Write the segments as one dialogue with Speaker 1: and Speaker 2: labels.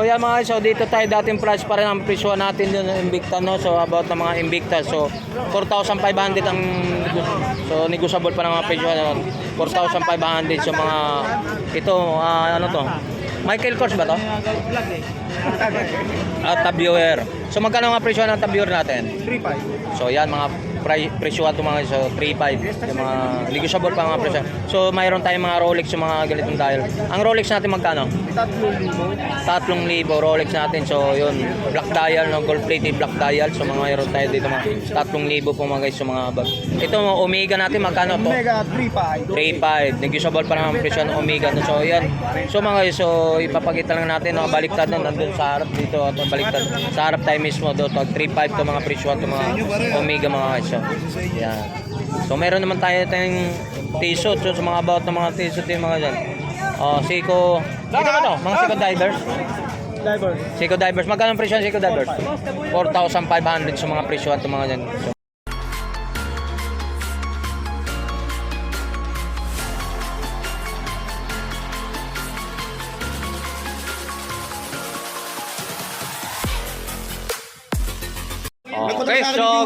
Speaker 1: So yan mga so dito tayo dating price pa rin ang presyo natin dun ng Invicta no. So about ng mga Invicta. So 4,500 ang so negotiable pa ng mga presyo no. 4,500 so mga ito ah, ano to? Michael Kors ba to? At tab viewer. So magkano ang presyo ng tab viewer natin?
Speaker 2: 3.5.
Speaker 1: So yan mga pri- presyo ato mga so 3.5 yung mga negotiable pa mga presyo. So mayroon tayong mga Rolex yung mga ganitong dial. Ang Rolex natin magkano? 3,000
Speaker 2: 3,000.
Speaker 1: Rolex natin. So yun, black dial no, gold plated black dial. So mga mayroon tayo dito mga 3,000 po mga guys yung mga bag. Ito mga Omega natin magkano to?
Speaker 2: Omega 3.5.
Speaker 1: 3.5. Negotiable pa naman presyo ng Omega. No? So yan. So mga guys, so ipapakita lang natin no, baliktad no, nandun sa harap dito at baliktad. Sa harap tayo mismo do to 3.5 to mga presyo at mga Omega mga guys. So, yan. So meron naman tayo tayong t-shirt so, sa mga about ng mga t-shirt yung mga dyan. Oh, Seiko. Ito ba to? Mga Seiko Divers?
Speaker 2: Diver.
Speaker 1: Seiko Divers. Magkano presyo ng Seiko Divers? 4,500 sa mga presyo at mga dyan. So,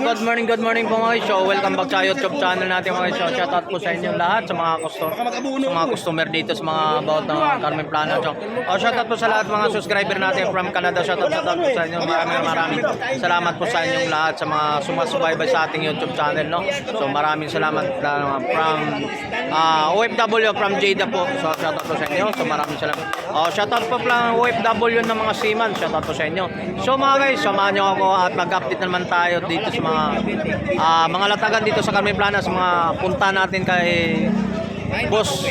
Speaker 1: good morning, good morning po mga. So welcome back sa YouTube channel natin mga. So shout out po sa inyo lahat sa mga customer, sa mga customer dito sa mga about ng Carmen Plana. So oh, shout out po sa lahat mga subscriber natin from Canada. Shout out, shout out po sa inyo. Maraming maraming salamat po sa inyong lahat sa mga sumasubaybay sa ating YouTube channel. No? So maraming salamat uh, from uh, OFW from Jada po. So shout out po sa inyo. So maraming salamat. Oh, shout out po lang OFW ng mga seaman. Shout out po sa inyo. So mga guys, samahan niyo ako at mag-update naman tayo dito sa mga ah, mga latagan dito sa Carmen Plana sa mga punta natin kay Boss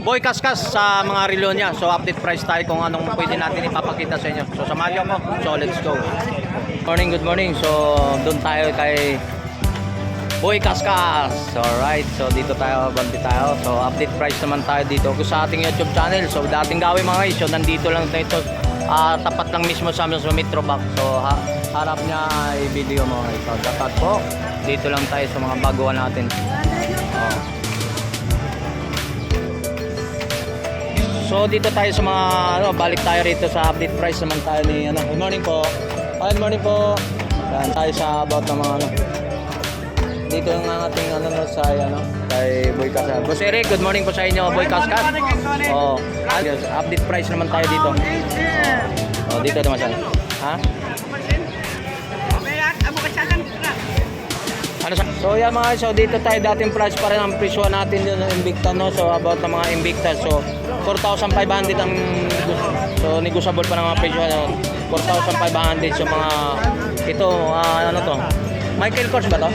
Speaker 1: Boy Kaskas sa mga relo niya. So update price tayo kung anong pwede natin ipapakita sa inyo. So samahan niyo ako. So let's go. Morning, good morning. So doon tayo kay Boy Kaskas. Alright, so dito tayo, banti tayo. So update price naman tayo dito ko sa ating YouTube channel. So dating gawin mga guys, so nandito lang tayo ito. ah, tapat lang mismo sa amin sa Metro Bank. So ha, harap niya ay video mga guys. So dapat po, dito lang tayo sa mga baguhan natin. Oh. So dito tayo sa mga ano, balik tayo rito sa update price naman tayo ni ano. Good morning po. Good morning po. Yan tayo sa about ng mga ano. Dito ang ating ano no, sa ano kay Boy Kaskas. Boss Eric, good morning po sa inyo, Boy Kaskas. Oh, ayos, update price naman tayo dito. Oh, dito naman siya. Ha? Ano sa? So yan mga so dito tayo dating price pa rin ang presyo natin dun ng Invicta no. So about ng mga Invicta so 4,500 ang so negotiable pa ng mga presyo no. 4,500 so mga ito ah, ano to? Michael Kors ba to?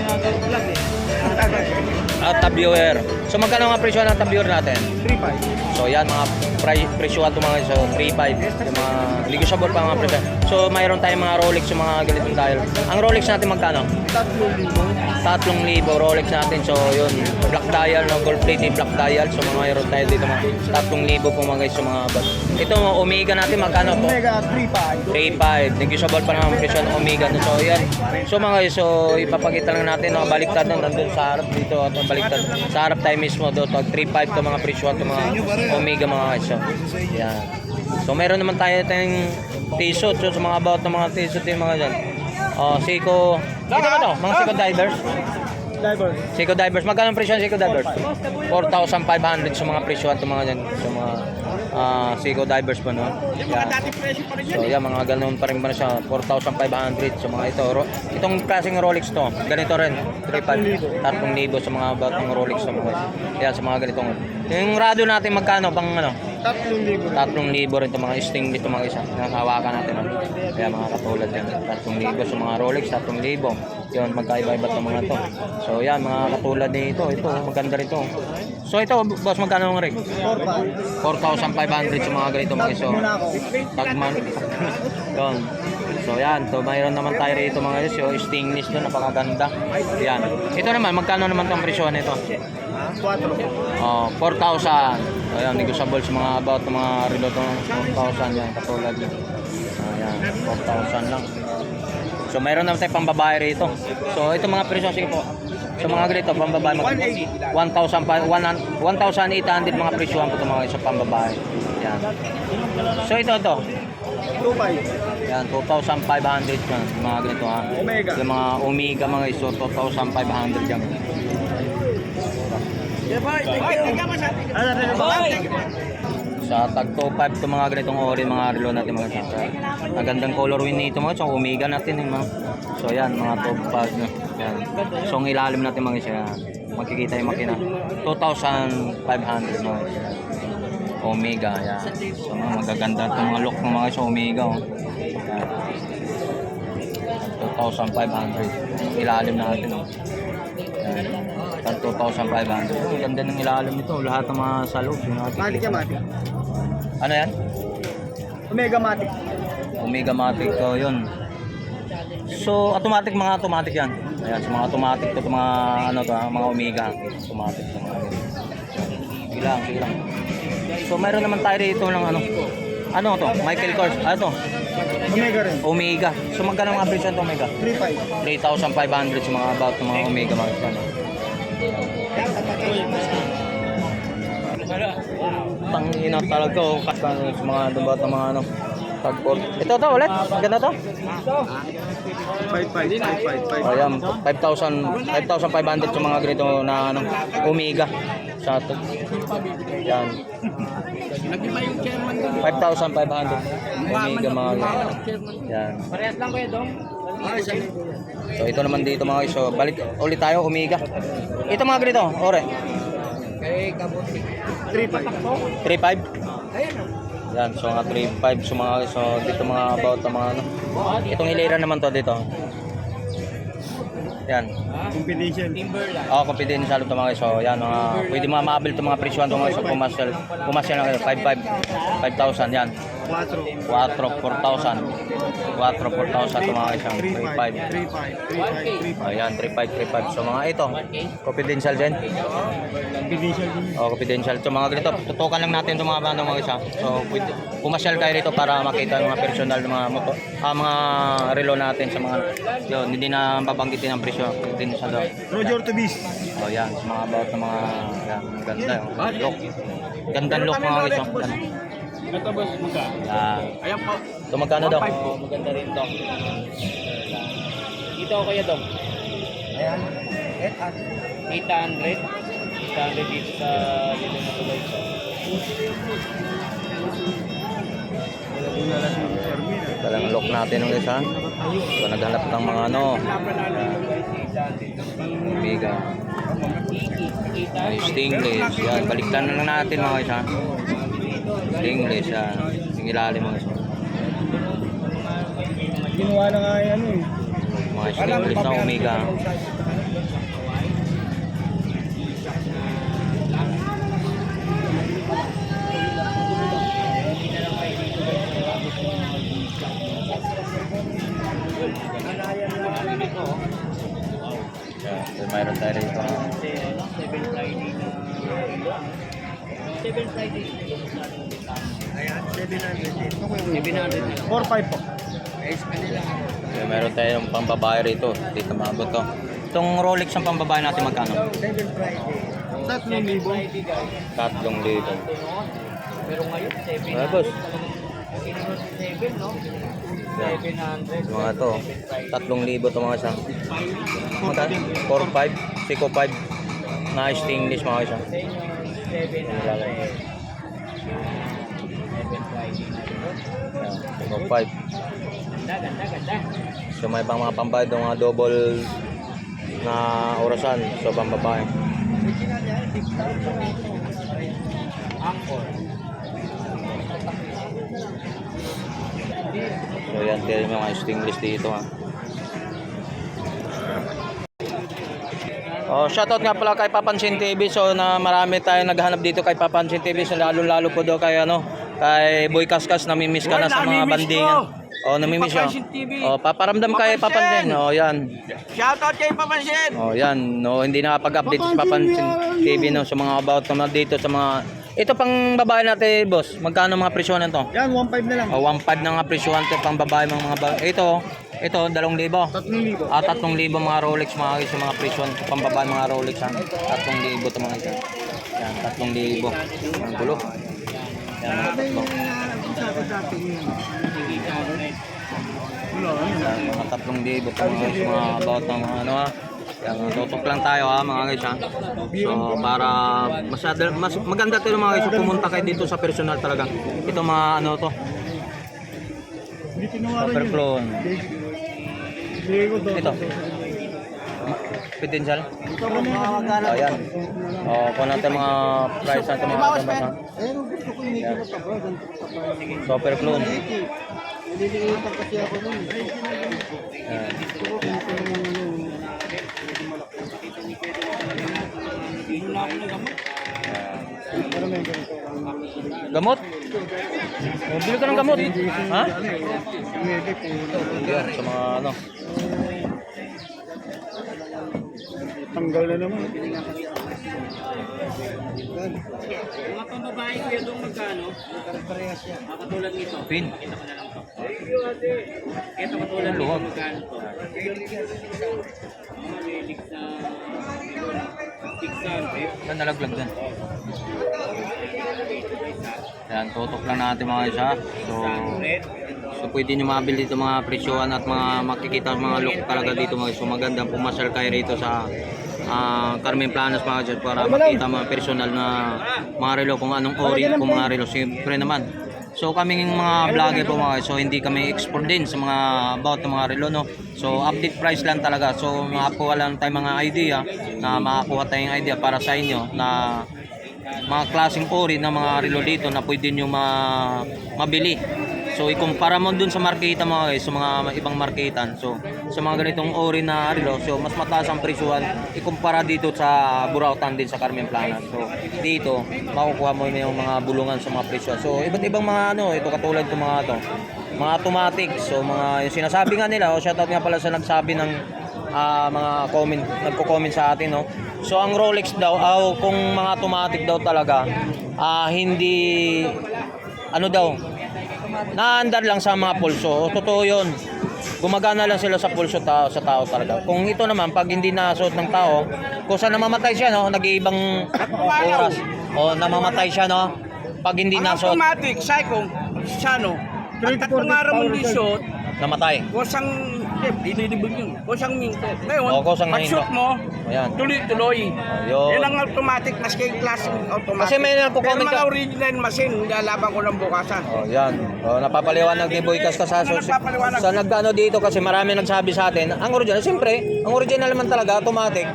Speaker 1: At tab viewer. So magkano ang presyo ng tab viewer natin?
Speaker 2: 3.5.
Speaker 1: So yan mga pri- presyo ato mga so 3.5 yung mga negotiable pa mga presyo. So mayroon tayong mga Rolex yung mga ganitong dial. Ang Rolex natin magkano?
Speaker 2: 3,000.
Speaker 1: 3,000 Rolex natin. So, yun. Black dial, no? Gold plated black dial. So, mga mayroon tayo dito mga 3,000 po mga guys sa mga bag. Ito, mga Omega natin, magkano to?
Speaker 2: Omega 3.5.
Speaker 1: 3,500. Negotiable pa naman presyo ng Omega. So, yan. So, mga guys, so, ipapakita lang natin, no? baliktad no? nandun sa harap dito. At baliktad. Sa harap tayo mismo, do, to 3,500 to mga presyo at mga Omega mga guys. So, yan. So, meron naman tayo tayong t-shirt. So, sa mga about ng mga t-shirt yung mga dyan. Oh, Seiko. Ito ba to? Mga Seiko Divers?
Speaker 2: Diver.
Speaker 1: Seiko Divers. Magkano ang presyo ng Seiko Divers? 4,500 sa mga presyo at mga dyan. Sa mga ah, Seiko Divers pa no? Yan. So yan, mga ganun pa rin ba na siya? 4,500 sa mga ito. Ro- itong klaseng Rolex to. Ganito rin. 3,500. 3,000 sa mga batang Rolex to mga. Yan, sa mga ganitong. Yung radio natin magkano? Pang ano?
Speaker 2: 3,000.
Speaker 1: 3,000 rin ito mga sting dito mga isa. Nakahawakan natin. No? Kaya mga katulad yan. 3,000 sa mga Rolex, 3,000. Yun, magkaiba-iba itong mga to. So yan, mga katulad nito. Ito, maganda rito. So ito, boss, magkano ang rig?
Speaker 2: 4.5.
Speaker 1: 4,500 sa mga ganito mga iso. Tagman. Yun. So yan, so mayroon naman tayo rito mga iso. Stingless doon, napakaganda. Yan. Ito naman, magkano naman itong presyo nito?
Speaker 2: 4.
Speaker 1: Oh, 4,000. So yan, negotiable sa mga about mga relo to. 4,000 yan, katulad yan. Ayan, 4,000 lang. So mayroon naman tayong pambabae rito. So ito mga presyo, sige po. So mga ganito, pambabae, mag 1,000 pa- 1,000 1,800 mga presyo ang ito mga sa pambabae. Yan. So ito, ito.
Speaker 2: 2.5.
Speaker 1: Yan, 2,500 yan. Mga ganito ha.
Speaker 2: Omega.
Speaker 1: Yung mga Omega mga iso, 2,500 yan.
Speaker 2: Ano na
Speaker 1: Sa tag 2.5 to mga ganitong ori, mga relo natin mga sa. Magandang colorway nito mga so Omega natin yung mga. So yan, mga 2.5 na. Yan. So ang ilalim natin mga isa. Makikita yung makina. 2,500 mga isa. Omega, yan. So mga magaganda itong mga look ng mga isa Omega. Oh. Yan. 2,500. Ilalim natin. Oh. Yan. Yan, 2,500. Ang ganda ng ilalim nito. Lahat ng mga sa loob.
Speaker 2: Matic yan, Matic.
Speaker 1: Ano yan?
Speaker 2: Omega Matic.
Speaker 1: Omega Matic to yun. So, automatic mga automatic yan. Ayan, sa mga automatic to, to mga ano to, ah, mga Omega. Automatic to mga ganyan. Sige lang, sige lang. So, meron naman tayo rito ng ano. Ano to? Michael Kors. Ano to?
Speaker 2: Omega rin.
Speaker 1: Omega. So, magkano mga presyo to Omega?
Speaker 2: 3.5.
Speaker 1: 3,500 sa mga about ng mga Omega mga ano. Tangina talaga oh. Kasta sa mga dabat ng mga ano. Tagport. Ito to ulit. Maganda to.
Speaker 2: 5.5. 5.5.
Speaker 1: Ayan, 5,000 5,500 sa mga ganito na ano, Omega sa to. Yan. 5,500 Omega mga Yan.
Speaker 3: Parehas lang kayo, Dong.
Speaker 1: So ito naman dito mga guys. So balik ulit tayo Omega. Ito mga ganito, ore.
Speaker 3: Kay Kabuti.
Speaker 2: 3.5.
Speaker 1: 3,500.
Speaker 3: Ayan.
Speaker 1: Yan, so mga 3,500 so mga so dito mga about mga ano. Itong hilera naman to dito. Yan.
Speaker 2: Competition.
Speaker 3: Timberland.
Speaker 1: Oh, confidential ito mga guys. So, yan, mga, pwede mga maabil ito mga presyo mga guys. So, commercial, commercial na kayo. 5,500, 5,000 yan.
Speaker 2: 4.
Speaker 1: 4, 4,000. 4, 4,000 ito mga guys.
Speaker 2: 3.5. 3.5. 3.5. 3.5. 3.5.
Speaker 1: Ayan, 3,500, 3,500. So, mga ito, confidential din.
Speaker 2: Competition din.
Speaker 1: Oh, confidential. So, mga ganito, tutukan lang natin itong mga ano mga isa. So, pumasyal kayo dito para makita yung mga personal ng mga moto, ah, mga relo natin sa mga, yun, hindi na babanggitin ang presyo. Din sa daw.
Speaker 2: Roger to Beast.
Speaker 1: Oh, yan. Sa mga about ng mga, yan, ganda. Look. Gandang look mga. Oh. Ganda.
Speaker 3: Ito, boss, mga.
Speaker 1: Yan.
Speaker 3: Ayan po.
Speaker 1: Ito magkano daw?
Speaker 3: Oh, maganda rin, Dong. Dito ako kaya, Dong.
Speaker 2: Ayan.
Speaker 3: 800. 800 dito sa dito na tuloy sa.
Speaker 1: Talang look natin ng isa. So, naghanap ng mga ano. Omega. Ay, Stingless. Yan. Baliktan na lang natin mga isa. Stingless. Yan. Yung ilalim mga isa.
Speaker 2: Ginawa na nga yan eh.
Speaker 1: Mga stingless na Omega. So, mayroon tayo rito.
Speaker 3: 7 Friday na 7 Friday.
Speaker 2: Ayan, 700.
Speaker 3: 700.
Speaker 2: 4-5 po.
Speaker 1: Meron tayong pambabae rito. Dito mga buto. Itong Rolex ang pambabae natin magkano? 3,000. 3,000.
Speaker 3: Pero ngayon, 700.
Speaker 1: Ay, boss. Yan. Mga to, 3,000 to mga isang. 4, 5, 6, 5. Nice English mga isang.
Speaker 3: 7 na eh. 7 Friday na
Speaker 1: ito. Tingko
Speaker 3: Ganda, ganda, ganda.
Speaker 1: So may ibang mga pambayad ng mga double na orasan so pambabae. So yan, tiyan mga stingless dito ha. Oh, shoutout nga pala kay Papansin TV. So na marami tayong naghahanap dito kay Papansin TV. So lalo-lalo po daw kay ano, kay Boy Kaskas namimiss ka na sa mga bandingan. Oh, namimiss
Speaker 3: TV.
Speaker 1: Oh, paparamdam kay Papansin. Oh, yan.
Speaker 3: Shoutout kay Papansin!
Speaker 1: Oh, yan. No, hindi nakapag-update si Papansin TV no sa mga about naman dito sa mga ito pang babae natin, boss. Magkano mga presyo nito?
Speaker 2: Yan, 1.5 na lang.
Speaker 1: Oh, 1.5 na nga presyohan to pang babae mga mga ba- Ito, ito 2,000.
Speaker 2: Tatlong libo.
Speaker 1: Ah, 3,000 mga Rolex mga guys, yung mga presyohan pang babae mga Rolex ha. 3,000 to mga isa. Yan, 3,000. Ang gulo. Yan, mga tatlo. Yan, mga tatlong libo po mga, guys, mga about ng mga ano ha. Yan, tutok lang tayo ha mga guys ha. So para masyado, mas maganda tayo mga guys kung pumunta kayo dito sa personal talaga. Ito mga ano to, super clone. Ito. Potential.
Speaker 2: Ito na yung
Speaker 1: Ayan. Oh, kung natin mga price natin mga
Speaker 2: Bawas
Speaker 1: kasama.
Speaker 2: pa. Ayun, gusto ko hindi ko sa bro. Ganito sa bro.
Speaker 1: Super clone.
Speaker 2: Nililiitan kasi ako nun.
Speaker 1: Yan.
Speaker 2: Ito may ganito.
Speaker 1: Gamot? Bili ka ng gamot. Ha? Yan, sa mga ano.
Speaker 2: Tanggal na naman.
Speaker 3: Mga pambabae kuya doon magkano?
Speaker 2: Parehas yan.
Speaker 3: Ah, katulad nito.
Speaker 1: Pin.
Speaker 3: Kita ko na lang to. Ito katulad nito magkano to? Mga relic na 600.
Speaker 1: Yan, nalaglag din. Yan, tutok lang natin mga isa. So pwede nyo mabili dito mga presyohan at mga makikita mga look talaga dito mga So magandang pumasal kayo rito sa ah, Carmen Planas mga dyan para makita mga personal na mga relo kung anong ori kung mga relo. Siyempre naman. So kaming mga vlogger po mga so hindi kami expert din sa mga about ng mga relo no. So update price lang talaga. So makakuha lang tayong mga idea na makakuha tayong idea para sa inyo na mga klaseng ori ng mga relo dito na pwede nyo ma mabili. So ikumpara mo dun sa marketa mga guys, sa mga ibang marketan. So sa mga ganitong ori na relo, so mas mataas ang presyuhan ikumpara dito sa Burautan din sa Carmen Planas. So dito makukuha mo yung mga bulungan sa mga presyo. So iba't ibang mga ano, ito katulad itong mga to. Mga automatic. So mga yung sinasabi nga nila, o shoutout nga pala sa nagsabi ng ah, mga comment, nagko-comment sa atin, no. So ang Rolex daw, aw kung mga automatic daw talaga, ah hindi ano daw, naandar lang sa mga pulso. O, Totoo 'yon. Gumagana lang sila sa pulso tao sa tao talaga. Kung ito naman pag hindi nasuot ng tao, kung saan namamatay siya no, nag-iibang oras. O namamatay siya no, pag hindi
Speaker 4: Ang
Speaker 1: nasuot,
Speaker 4: automatic, psycho, sano, ang
Speaker 2: 24
Speaker 4: tatlong araw mong lisot,
Speaker 1: namatay.
Speaker 4: kusang, eh, dinidibig yun, kusang minto. Ngayon,
Speaker 1: Oo, kusang
Speaker 4: pag
Speaker 1: minto.
Speaker 4: shoot mo,
Speaker 1: Ayan.
Speaker 4: tuloy-tuloy.
Speaker 1: Ayun.
Speaker 4: Yan ang automatic, maski yung klaseng automatic.
Speaker 1: Kasi may nagko-comment
Speaker 4: Pero mga
Speaker 1: ka-
Speaker 4: original machine, lalaban ko ng bukasan.
Speaker 1: Oh, yan. Oh, napapaliwanag ni Boy Kas sa
Speaker 4: Ano napapaliwanag?
Speaker 1: sa nagano dito kasi marami nagsabi sa atin, ang original, siyempre, ang original naman talaga automatic,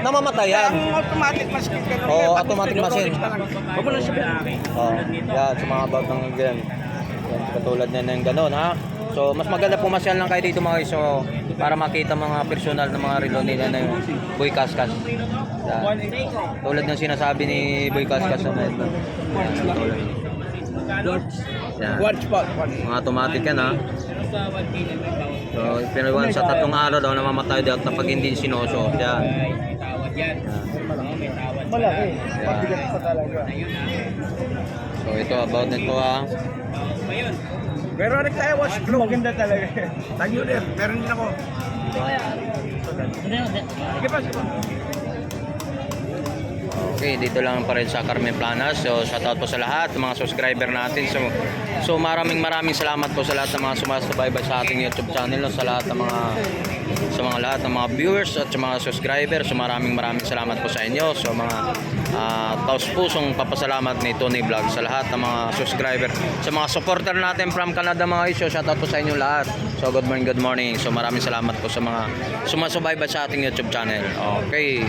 Speaker 1: namamatay yan.
Speaker 4: Ang automatic machine,
Speaker 1: Oo, automatic machine.
Speaker 4: Lang. Huwag mo na sabihin.
Speaker 1: Oh, yan sa mga about ng ganyan. Yan, katulad na ng ganun, ha? So, mas maganda pumasyal lang kayo dito mga guys, so, para makita mga personal na mga relo nila na yung Boy Kaskas. Yan. Tulad ng sinasabi ni Boy Kaskas na ito. Yan.
Speaker 4: One spot, one.
Speaker 1: Mga automatic yan ha. So, pinawan sa tatlong araw daw namamatay daw kapag hindi sinusuot. Yan.
Speaker 3: Tawad.
Speaker 2: Malaki. Talaga.
Speaker 1: So, ito about nito ha.
Speaker 3: Ayun.
Speaker 4: Pero rin tayo, was blue.
Speaker 2: Maganda talaga.
Speaker 4: Tayo din, meron din ako. Sige pa, sige pa.
Speaker 1: Okay, dito lang pa rin sa Carmen Planas. So, shoutout po sa lahat, ng mga subscriber natin. So, so maraming maraming salamat po sa lahat ng mga sumasabay sa ating YouTube channel, no? sa lahat ng mga sa mga lahat ng mga viewers at sa mga subscribers. So, maraming maraming salamat po sa inyo. So, mga uh, taos pusong papasalamat ni Tony Vlog sa lahat ng mga subscriber. Sa mga supporter natin from Canada mga isyo, shoutout po sa inyo lahat. So, good morning, good morning. So, maraming salamat po sa mga sumasabay sa ating YouTube channel. Okay.